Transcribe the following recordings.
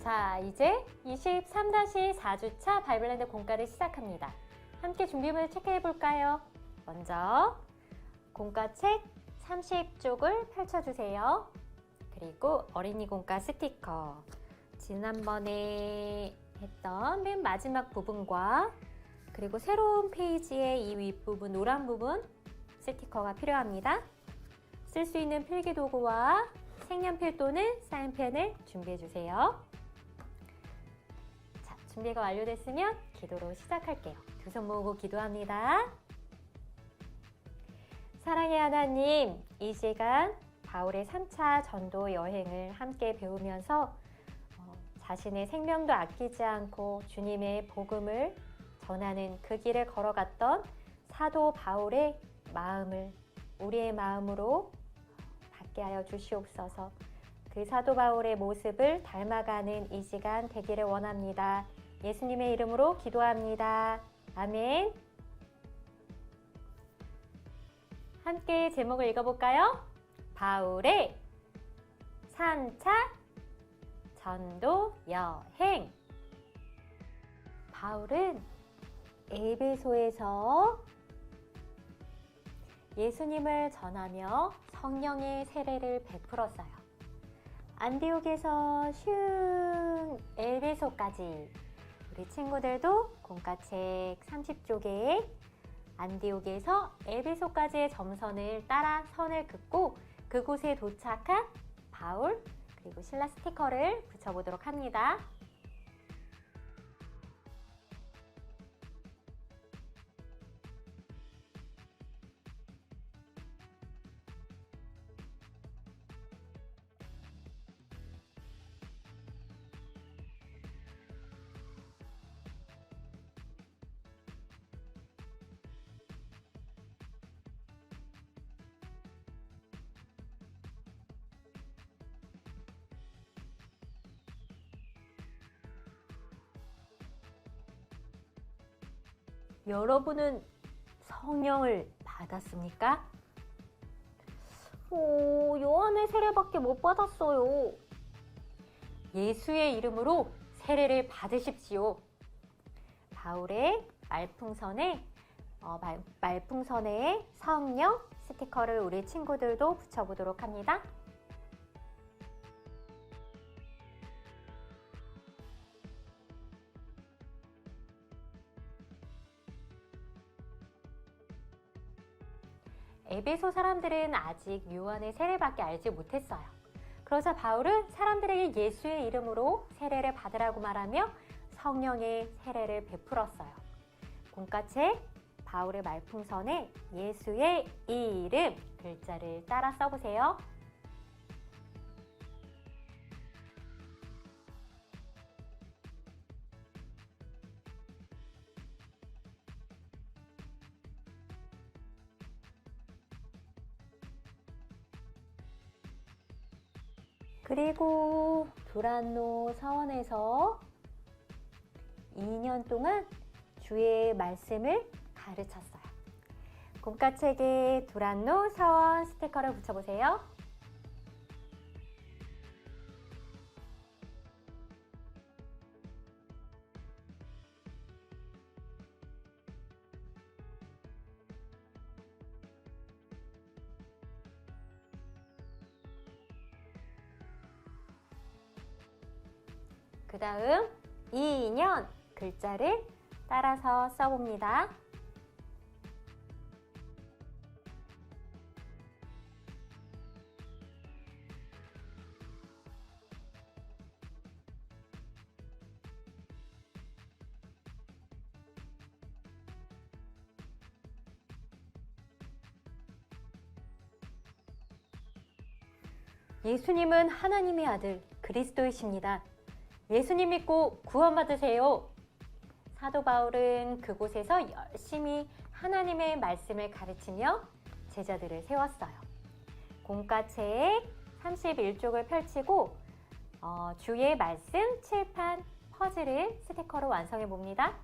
자, 이제 23-4주차 바이블랜드 공과를 시작합니다. 함께 준비물을 체크해 볼까요? 먼저 공과책 30쪽을 펼쳐주세요. 그리고 어린이 공과 스티커. 지난번에 했던 맨 마지막 부분과 그리고 새로운 페이지의 이 윗부분, 노란 부분 스티커가 필요합니다. 쓸 수 있는 필기 도구와 색연필 또는 사인펜을 준비해 주세요. 자, 준비가 완료됐으면 기도로 시작할게요. 두 손 모으고 기도합니다. 사랑의 하나님, 이 시간 바울의 3차 전도 여행을 함께 배우면서 어, 자신의 생명도 아끼지 않고 주님의 복음을 전하는 그 길을 걸어갔던 사도 바울의 마음을 우리의 마음으로 받게 하여 주시옵소서. 그 사도 바울의 모습을 닮아가는 이 시간 되기를 원합니다. 예수님의 이름으로 기도합니다. 아멘. 함께 제목을 읽어볼까요? 바울의 3차 전도 여행. 바울은 에베소에서 예수님을 전하며 성령의 세례를 베풀었어요. 안디옥에서 슝 에베소까지 우리 친구들도 공과책 30쪽에 안디옥에서 에베소까지의 점선을 따라 선을 긋고 그곳에 도착한 바울 그리고 신라 스티커를 붙여보도록 합니다. 여러분은 성령을 받았습니까? 오, 요한의 세례밖에 못 받았어요. 예수의 이름으로 세례를 받으십시오. 바울의 말풍선에 어, 말, 말풍선에 성령 스티커를 우리 친구들도 붙여보도록 합니다. 에베소 사람들은 아직 요한의 세례밖에 알지 못했어요. 그러자 바울은 사람들에게 예수의 이름으로 세례를 받으라고 말하며 성령의 세례를 베풀었어요. 공과책 바울의 말풍선에 예수의 이름 글자를 따라 써보세요. 그리고 두란노 사원에서 2년 동안 주의 말씀을 가르쳤어요. 공과책에 두란노 사원 스티커를 붙여보세요. 그 다음 2년 글자를 따라서 써봅니다. 예수님은 하나님의 아들 그리스도이십니다. 예수님 믿고 구원받으세요. 사도 바울은 그곳에서 열심히 하나님의 말씀을 가르치며 제자들을 세웠어요. 공과책 31쪽을 펼치고 어, 주의 말씀 칠판 퍼즐을 스티커로 완성해 봅니다.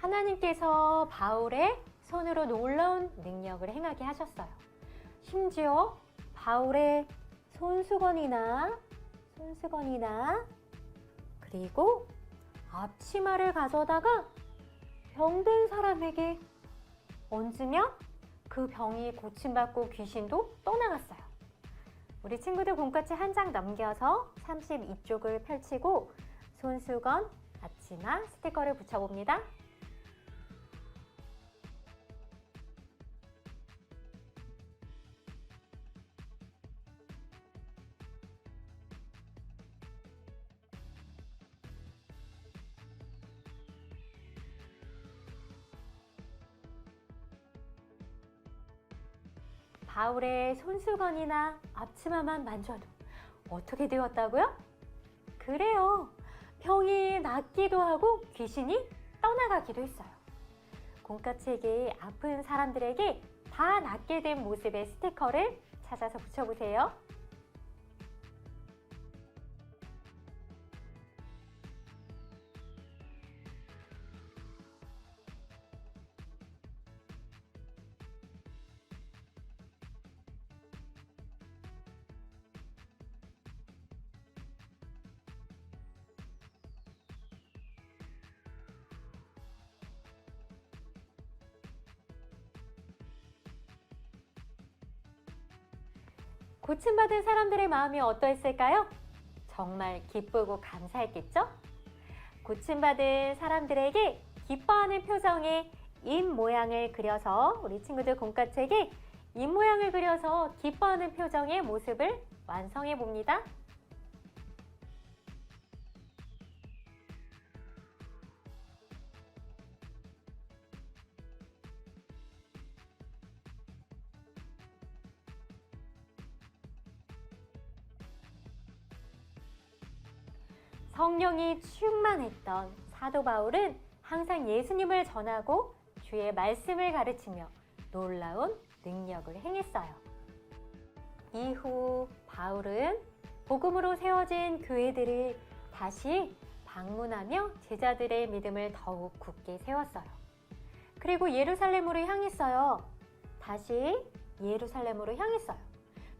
하나님께서 바울의 손으로 놀라운 능력을 행하게 하셨어요. 심지어 바울의 손수건이나 손수건이나 그리고 앞치마를 가져다가 병든 사람에게 얹으면 그 병이 고침받고 귀신도 떠나갔어요. 우리 친구들 공까지 한장 넘겨서 32쪽을 펼치고 손수건, 앞치마, 스티커를 붙여봅니다. 바울의 손수건이나 앞치마만 만져도 어떻게 되었다고요? 그래요. 병이 낫기도 하고 귀신이 떠나가기도 했어요. 공과책이 아픈 사람들에게 다 낫게 된 모습의 스티커를 찾아서 붙여보세요. 고침받은 사람들의 마음이 어떠했을까요? 정말 기쁘고 감사했겠죠? 고침받은 사람들에게 기뻐하는 표정의 입 모양을 그려서 우리 친구들 공과책에 입 모양을 그려서 기뻐하는 표정의 모습을 완성해 봅니다. 성령이 충만했던 사도 바울은 항상 예수님을 전하고 주의 말씀을 가르치며 놀라운 능력을 행했어요. 이후 바울은 복음으로 세워진 교회들을 다시 방문하며 제자들의 믿음을 더욱 굳게 세웠어요. 그리고 예루살렘으로 향했어요. 다시 예루살렘으로 향했어요.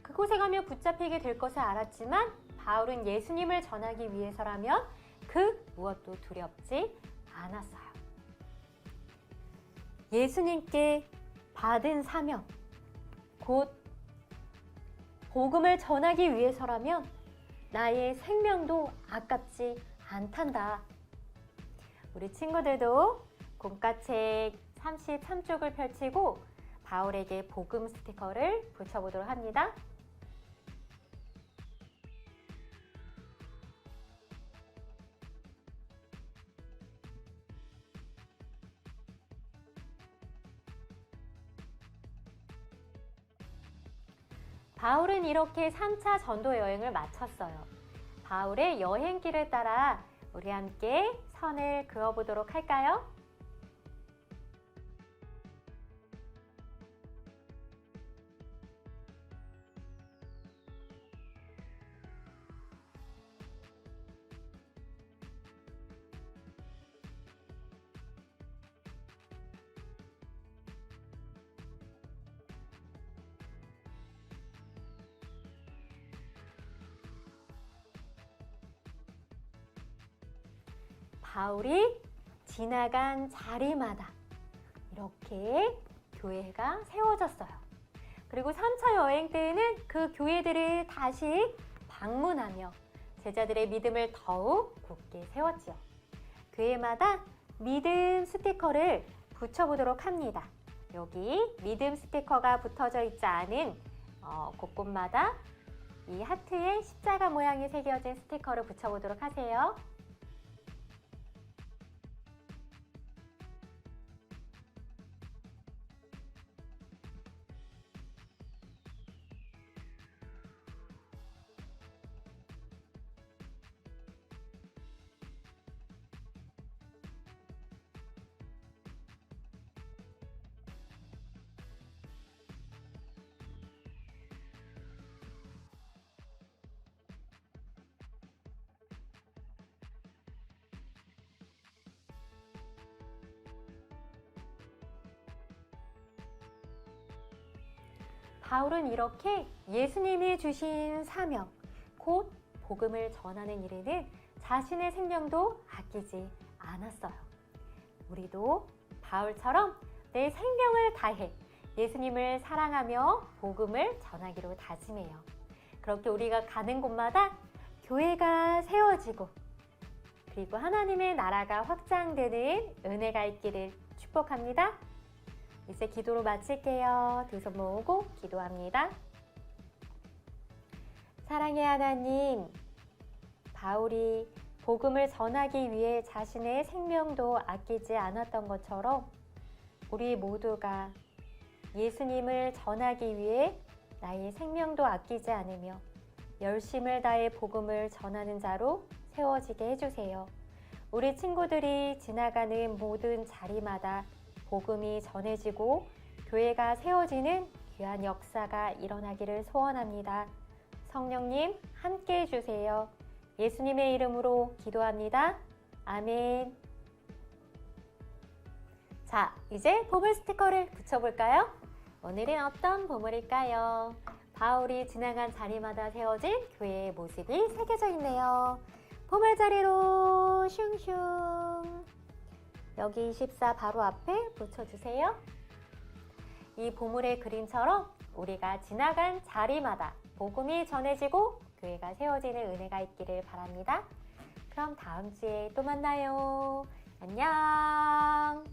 그곳에 가면 붙잡히게 될 것을 알았지만 바울은 예수님을 전하기 위해서라면 그 무엇도 두렵지 않았어요. 예수님께 받은 사명, 곧 복음을 전하기 위해서라면 나의 생명도 아깝지 않단다. 우리 친구들도 공과책 33쪽을 펼치고 바울에게 복음 스티커를 붙여보도록 합니다. 바울은 이렇게 3차 전도 여행을 마쳤어요. 바울의 여행길을 따라 우리 함께 선을 그어보도록 할까요? 바울이 지나간 자리마다 이렇게 교회가 세워졌어요. 그리고 3차 여행 때에는 그 교회들을 다시 방문하며 제자들의 믿음을 더욱 굳게 세웠지요. 교회마다 믿음 스티커를 붙여보도록 합니다. 여기 믿음 스티커가 붙어져 있지 않은 어, 곳곳마다 이 하트에 십자가 모양이 새겨진 스티커를 붙여보도록 하세요. 바울은 이렇게 예수님이 주신 사명, 곧 복음을 전하는 일에는 자신의 생명도 아끼지 않았어요. 우리도 바울처럼 내 생명을 다해 예수님을 사랑하며 복음을 전하기로 다짐해요. 그렇게 우리가 가는 곳마다 교회가 세워지고 그리고 하나님의 나라가 확장되는 은혜가 있기를 축복합니다. 이제 기도로 마칠게요. 두 손 모으고 기도합니다. 사랑의 하나님, 바울이 복음을 전하기 위해 자신의 생명도 아끼지 않았던 것처럼 우리 모두가 예수님을 전하기 위해 나의 생명도 아끼지 않으며 열심을 다해 복음을 전하는 자로 세워지게 해주세요. 우리 친구들이 지나가는 모든 자리마다 복음이 전해지고 교회가 세워지는 귀한 역사가 일어나기를 소원합니다. 성령님 함께 해주세요. 예수님의 이름으로 기도합니다. 아멘. 자, 이제 보물 스티커를 붙여볼까요? 오늘은 어떤 보물일까요? 바울이 지나간 자리마다 세워진 교회의 모습이 새겨져 있네요. 보물 자리로 슝슝. 여기 24 바로 앞에 붙여주세요. 이 보물의 그림처럼 우리가 지나간 자리마다 복음이 전해지고 교회가 세워지는 은혜가 있기를 바랍니다. 그럼 다음 주에 또 만나요. 안녕.